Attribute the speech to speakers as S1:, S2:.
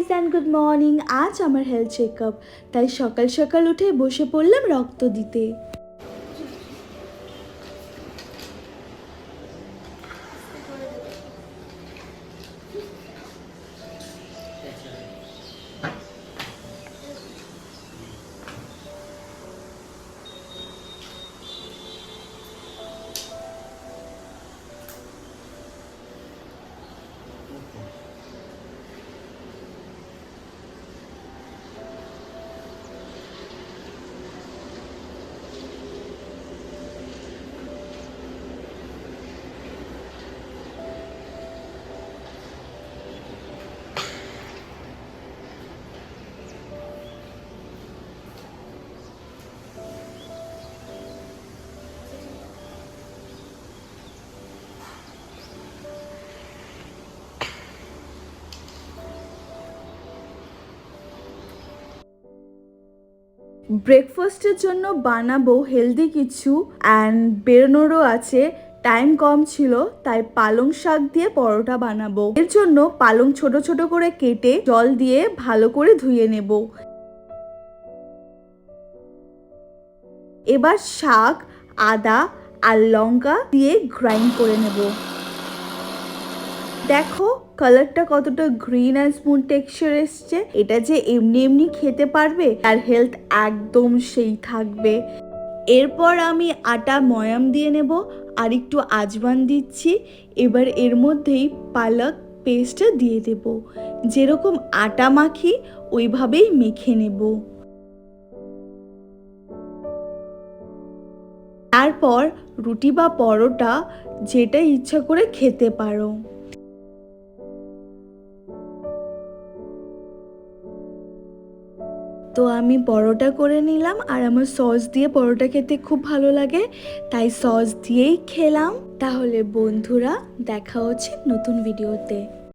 S1: Guys and good morning আজ আমার health check up তাই সকাল সকাল উঠে বসে পড়লাম রক্ত দিতে। ব্রেকফাস্টের জন্য বানাবো হেলদি কিছু অ্যান্ড বেরোনোরও আছে। টাইম কম ছিল, তাই পালং শাক দিয়ে পরোটা বানাবো। এর জন্য পালং ছোট ছোট করে কেটে জল দিয়ে ভালো করে ধুয়ে নেব। এবার শাক, আদা আর লঙ্কা দিয়ে গ্রাইন্ড করে নেব। দেখো কালারটা কতটা গ্রিন আর স্মুথ টেক্সচার এসছে। এটা যে এমনি এমনি খেতে পারবে আর হেলথ একদম সেই থাকবে। এরপর আমি আটা ময়াম দিয়ে নেব, আর একটু আজবান দিচ্ছি। এবার এর মধ্যেই পালক পেস্টটা দিয়ে দেব। যেরকম আটা মাখি, ওইভাবেই মেখে নেব। তারপর রুটি বা পরোটা, যেটা ইচ্ছা করে খেতে পারো। তো আমি পরোটা করে নিলাম আর আমার সস দিয়ে পরোটা খেতে খুব ভালো লাগে, তাই সস দিয়েই খেলাম। তাহলে বন্ধুরা, দেখা হচ্ছে নতুন ভিডিওতে